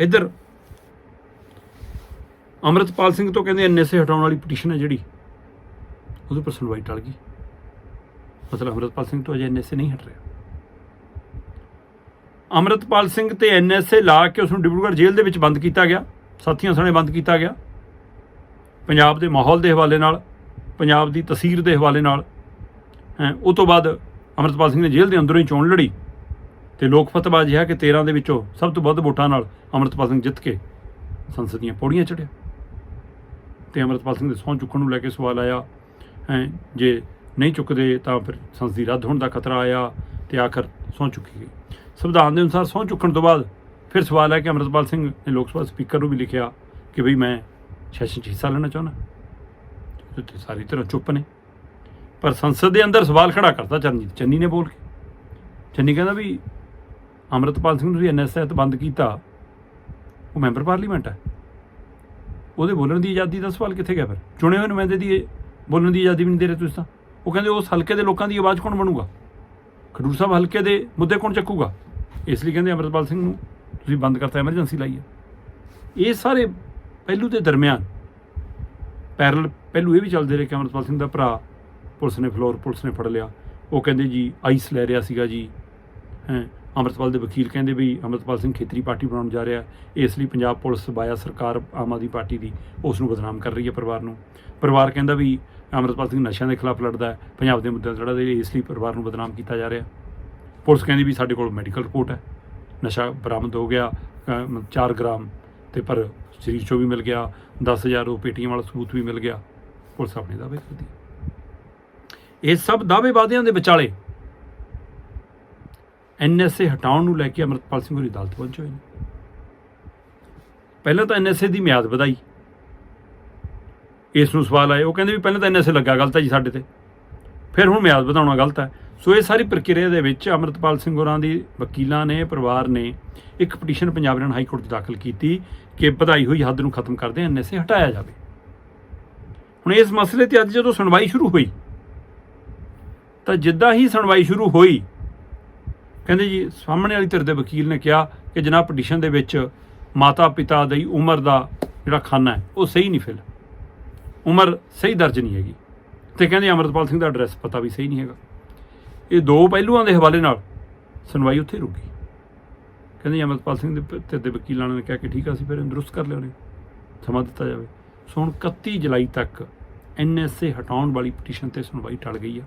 ਇੱਧਰ। ਅਮਰਤਪਾਲ ਸਿੰਘ ਤੋਂ ਕਹਿੰਦੇ ਐਨਐਸਏ ਹਟਾਉਣ ਵਾਲੀ ਪਟੀਸ਼ਨ ਹੈ ਜਿਹੜੀ। ਉਹਦੇ ਪਰ ਸੁਣਵਾਈ ਟਲ ਗਈ। ਮਤਲਬ ਅਮਰਤਪਾਲ ਸਿੰਘ ਤੋਂ ਅਜੇ ਐਨਐਸਏ ਨਹੀਂ ਹਟ ਰਿਹਾ। ਅਮਰਤਪਾਲ ਸਿੰਘ ਤੇ ਐਨਐਸਏ ਲਾ ਕੇ ਉਸ ਨੂੰ ਡਿਬਰੂਗੜ੍ਹ ਜੇਲ੍ਹ ਦੇ ਵਿੱਚ ਬੰਦ ਕੀਤਾ ਗਿਆ। ਸਾਥੀਆਂ ਸਣੇ ਬੰਦ ਕੀਤਾ ਗਿਆ। ਪੰਜਾਬ ਦੇ ਮਾਹੌਲ ਦੇ ਹਵਾਲੇ ਨਾਲ, ਪੰਜਾਬ ਦੀ ਤਸਵੀਰ ਦੇ ਹਵਾਲੇ ਨਾਲ, ਹੈ, ਉਹ ਤੋਂ ਬਾਅਦ ਅਮਰਤਪਾਲ ਸਿੰਘ ਨੇ ਜੇਲ੍ਹ ਦੇ ਅੰਦਰੋਂ ਹੀ ਚੋਣ ਲੜੀ। ਤੇ ਲੋਕ ਫਤਵਾ ਜਿਹਾ ਕਿ 13 ਦੇ ਵਿੱਚੋਂ ਸਭ ਤੋਂ ਵੱਧ ਵੋਟਾਂ ਨਾਲ ਅਮਰਤਪਾਲ ਸਿੰਘ ਜਿੱਤ ਕੇ ਸੰਸਦ ਦੀਆਂ ਪੌੜੀਆਂ ਚੜ੍ਹਿਆ। ਤੇ ਅਮਰਤਪਾਲ ਸਿੰਘ ਦੇ ਸਹੁੰ ਚੁੱਕਣ ਨੂੰ ਲੈ ਕੇ ਸਵਾਲ ਆਇਆ, ਹੈ, ਜੇ ਨਹੀਂ ਚੁੱਕਦੇ ਤਾਂ ਫਿਰ ਸੰਸਦ ਦੀ ਰੱਦ ਹੋਣ ਦਾ ਖਤਰਾ ਆਇਆ ਤੇ ਆਖਰ ਸਹੁੰ ਚੁੱਕੀ ਗਈ। ਸੰਵਿਧਾਨ ਦੇ ਅਨੁਸਾਰ ਸਹੁੰ ਚੁੱਕਣ ਤੋਂ ਬਾਅਦ ਫਿਰ ਸਵਾਲ ਹੈ ਕਿ ਅਮਰਤਪਾਲ ਸਿੰਘ ਨੇ ਲੋਕ ਸਭਾ ਸਪੀਕਰ ਨੂੰ ਵੀ ਲਿਖਿਆ ਕਿ ਭਈ ਮੈਂ ਸੈਸ਼ਨ 'ਚ ਹਿੱਸਾ ਲੈਣਾ ਚਾਹੁੰਦਾ। ਤੇ ਸਾਰੀ ਤਰ੍ਹਾਂ ਚੁੱਪ ਨੇ। ਪਰ ਸੰਸਦ ਦੇ ਅੰਦਰ ਸਵਾਲ ਖੜਾ ਕਰਤਾ ਚਰਨਜੀਤ ਚੰਨੀ ਨੇ ਬੋਲ ਕੇ। ਚੰਨੀ ਕਹਿੰਦਾ ਵੀ ਅਮਰਤਪਾਲ ਸਿੰਘ ਨੂੰ ਤੁਸੀਂ ਐਨਐਸਏ ਤਹਿਤ ਬੰਦ ਕੀਤਾ, ਉਹ ਮੈਂਬਰ ਪਾਰਲੀਮੈਂਟ ਹੈ। ਉਹਦੇ ਬੋਲਣ ਦੀ ਆਜ਼ਾਦੀ ਦਾ ਸਵਾਲ ਕਿੱਥੇ ਗਿਆ ਫਿਰ? ਚੁਣੇ ਹੋਏ ਨੁਮਾਇੰਦੇ ਦੀ ਇਹ ਬੋਲਣ ਦੀ ਆਜ਼ਾਦੀ ਵੀ ਨਹੀਂ ਦੇ ਰਹੇ ਤੁਸੀਂ ਤਾਂ। ਉਹ ਕਹਿੰਦੇ ਉਸ ਹਲਕੇ ਦੇ ਲੋਕਾਂ ਦੀ ਆਵਾਜ਼ ਕੌਣ ਬਣੂਗਾ? ਖਡੂਰ ਸਾਹਿਬ ਹਲਕੇ ਦੇ ਮੁੱਦੇ ਕੌਣ ਚੱਕੂਗਾ? ਇਸ ਲਈ ਕਹਿੰਦੇ ਅਮਰਤਪਾਲ ਸਿੰਘ ਨੂੰ ਤੁਸੀਂ ਬੰਦ ਕਰਤਾ, ਐਮਰਜੈਂਸੀ ਲਾਈ ਹੈ। ਇਹ ਸਾਰੇ ਪਹਿਲੂ ਦੇ ਦਰਮਿਆਨ ਪੈਰਲ ਪਹਿਲੂ ਇਹ ਵੀ ਚੱਲਦੇ ਰਹੇ ਕਿ ਅਮਰਤਪਾਲ ਸਿੰਘ ਦਾ ਭਰਾ ਪੁਲਿਸ ਨੇ, ਫਲੋਰ ਪੁਲਿਸ ਨੇ ਫੜ ਲਿਆ। ਉਹ ਕਹਿੰਦੇ ਜੀ, ਆਈਸ ਲੈ ਰਿਹਾ ਸੀਗਾ ਜੀ, ਹੈ। ਅਮਰਤਪਾਲ ਦੇ ਵਕੀਲ ਕਹਿੰਦੇ ਵੀ ਅਮਰਤਪਾਲ ਸਿੰਘ ਖੇਤਰੀ ਪਾਰਟੀ ਬਣਾਉਣ ਜਾ ਰਿਹਾ ਇਸ ਲਈ ਪੰਜਾਬ ਪੁਲਿਸ ਬਾਇਆ ਸਰਕਾਰ ਆਮ ਆਦਮੀ ਪਾਰਟੀ ਦੀ ਉਸ ਨੂੰ ਬਦਨਾਮ ਕਰ ਰਹੀ ਹੈ ਪਰਿਵਾਰ ਨੂੰ। ਪਰਿਵਾਰ ਕਹਿੰਦਾ ਵੀ ਅਮਰਤਪਾਲ ਸਿੰਘ ਨਸ਼ਿਆਂ ਦੇ ਖਿਲਾਫ ਲੜਦਾ ਹੈ, ਪੰਜਾਬ ਦੇ ਮੁੱਦਿਆਂ 'ਤੇ ਲੜਦਾ ਇਸ ਲਈ ਪਰਿਵਾਰ ਨੂੰ ਬਦਨਾਮ ਕੀਤਾ ਜਾ ਰਿਹਾ ਪੁਲਿਸ ਕਹਿੰਦੀ ਵੀ ਸਾਡੇ ਕੋਲ ਮੈਡੀਕਲ ਰਿਪੋਰਟ ਹੈ। ਨਸ਼ਾ ਬਰਾਮਦ ਹੋ ਗਿਆ 4 ਗ੍ਰਾਮ ਤੇ ਪਰ ਸਰੀਰ ਚੋਂ ਵੀ ਮਿਲ ਗਿਆ 10000 ਉਹ ਪੇਟੀਆਂ ਵਾਲਾ ਸਬੂਤ ਵੀ ਮਿਲ ਗਿਆ। ਪੁਲਿਸ ਆਪਣੇ ਦਾਅਵੇ ਕਰਦੀ ਇਹ ਸਭ ਦਾਅਵੇ ਵਾਅਦਿਆਂ ਦੇ ਵਿਚਾਲੇ ਐਨਐਸਏ ਹਟਾਉਣ ਨੂੰ ਲੈ ਕੇ ਅਮਰਤਪਾਲ ਸਿੰਘ ਹੋਰੀ ਅਦਾਲਤ ਪਹੁੰਚੇ ਹੋਏ ਨੇ। ਪਹਿਲਾਂ ਤਾਂ ਐਨਐਸਏ ਦੀ ਮਿਆਦ ਵਧਾਈ। ਇਸ ਨੂੰ ਸਵਾਲ ਆਏ, ਉਹ ਕਹਿੰਦੇ ਵੀ ਪਹਿਲਾਂ ਤਾਂ ਐਨਐਸਏ ਲੱਗਾ ਗਲਤ ਹੈ ਜੀ ਸਾਡੇ ਤੇ। ਫਿਰ ਹੁਣ ਮਿਆਦ ਵਧਾਉਣਾ ਗਲਤ ਹੈ ਸੋ ਇਹ ਸਾਰੀ ਪ੍ਰਕਿਰਿਆ ਦੇ ਵਿੱਚ ਅਮਰਤਪਾਲ ਸਿੰਘ ਹੋਰਾਂ ਦੀ ਵਕੀਲਾਂ ਨੇ, ਪਰਿਵਾਰ ਨੇ ਇੱਕ petition Punjab Haryana high court 'ਚ ਦਾਖਲ ਕੀਤੀ ਕਿ ਵਧਾਈ ਹੋਈ ਹੱਦ ਨੂੰ ਖਤਮ ਕਰਦੇ ਐਨਐਸਏ ਹਟਾਇਆ ਜਾਵੇ। ਹੁਣ ਇਸ ਮਸਲੇ ਤੇ ਅੱਜ ਜਦੋਂ ਸੁਣਵਾਈ ਸ਼ੁਰੂ ਹੋਈ, ਤਾਂ ਜਿੱਦਾਂ ਹੀ ਸੁਣਵਾਈ ਸ਼ੁਰੂ ਹੋਈ ਕਹਿੰਦੇ ਜੀ, ਸਾਹਮਣੇ ਵਾਲੀ ਧਿਰ ਦੇ ਵਕੀਲ ਨੇ ਕਿਹਾ ਕਿ ਜਨਾਬ ਪਟੀਸ਼ਨ ਦੇ ਵਿੱਚ ਮਾਤਾ ਪਿਤਾ ਦੀ ਉਮਰ ਦਾ ਜਿਹੜਾ ਖਾਨਾ ਹੈ, ਉਹ ਸਹੀ ਨਹੀਂ ਫਿਲ। ਉਮਰ ਸਹੀ ਦਰਜ ਨਹੀਂ ਹੈਗੀ। ਤੇ ਕਹਿੰਦੇ ਅਮਰਤਪਾਲ ਸਿੰਘ ਦਾ ਐਡਰੈਸ ਪਤਾ ਵੀ ਸਹੀ ਨਹੀਂ ਹੈਗਾ। ਇਹ ਦੋ ਪਹਿਲੂਆਂ ਦੇ ਹਵਾਲੇ ਨਾਲ ਸੁਣਵਾਈ ਉੱਥੇ ਰੁਕੀ। ਗਈ ਕਹਿੰਦੇ ਅਮਰਤਪਾਲ ਸਿੰਘ ਦੇ ਪ- ਧਿਰ ਦੇ ਵਕੀਲਾਂ ਨੇ ਕਿਹਾ ਕਿ ਠੀਕ ਆ, ਅਸੀਂ ਫਿਰ ਦਰੁਸਤ ਕਰ ਲਿਆਉਣੇ। ਸਮਾਂ ਦਿੱਤਾ ਜਾਵੇ। ਸੋ ਹੁਣ 31 ਜੁਲਾਈ ਤੱਕ ਐਨਐਸਏ ਹਟਾਉਣ ਵਾਲੀ ਪਟੀਸ਼ਨ ਤੇ ਸੁਣਵਾਈ ਟਲ ਗਈ ਆ।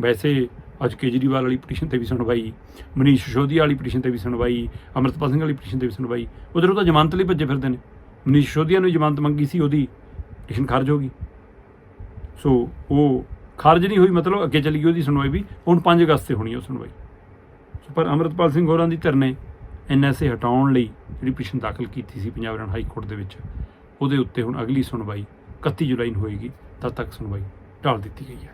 ਵੈਸੇ ਅੱਜ ਕੇਜਰੀਵਾਲ ਵਾਲੀ ਪਟੀਸ਼ਨ ਤੇ ਵੀ ਸੁਣਵਾਈ, ਮਨੀਸ਼ ਸਿਸੋਦੀਆ ਵਾਲੀ ਪਟੀਸ਼ਨ ਤੇ ਵੀ ਸੁਣਵਾਈ, ਅਮਰਤਪਾਲ ਸਿੰਘ ਵਾਲੀ ਪਟੀਸ਼ਨ ਤੇ ਵੀ ਸੁਣਵਾਈ। ਉਧਰ ਉਹ ਤਾਂ ਜ਼ਮਾਨਤ ਲਈ ਭੱਜੇ ਫਿਰਦੇ ਨੇ। ਮਨੀਸ਼ ਸਿਸੋਦੀਆ ਨੂੰ ਜ਼ਮਾਨਤ ਮੰਗੀ ਸੀ, ਉਹਦੀ ਪਟੀਸ਼ਨ ਖਾਰਜ ਹੋ ਗਈ। ਸੋ ਉਹ ਖਾਰਜ ਨਹੀਂ ਹੋਈ, ਮਤਲਬ ਅੱਗੇ ਚਲੀ ਗਈ ਉਹਦੀ ਸੁਣਵਾਈ ਵੀ, ਹੁਣ 5 ਅਗਸਤ ਤੇ ਹੋਣੀ ਹੈ ਉਹ ਸੁਣਵਾਈ। ਸੋ ਪਰ ਅਮਰਤਪਾਲ ਸਿੰਘ ਹੋਰਾਂ ਦੀ ਧਿਰ ਨੇ ਐਨਐਸਏ ਹਟਾਉਣ ਲਈ ਜਿਹੜੀ ਪਟੀਸ਼ਨ ਦਾਖਲ ਕੀਤੀ ਸੀ ਪੰਜਾਬ ਹਰਿਆਣਾ ਹਾਈ ਕੋਰਟ ਦੇ ਵਿੱਚ, ਉਹਦੇ ਉੱਤੇ ਹੁਣ ਅਗਲੀ ਸੁਣਵਾਈ 31 ਜੁਲਾਈ ਨੂੰ ਹੋਏਗੀ, ਤਦ ਤੱਕ ਸੁਣਵਾਈ ਟਾਲ ਦਿੱਤੀ ਗਈ ਹੈ।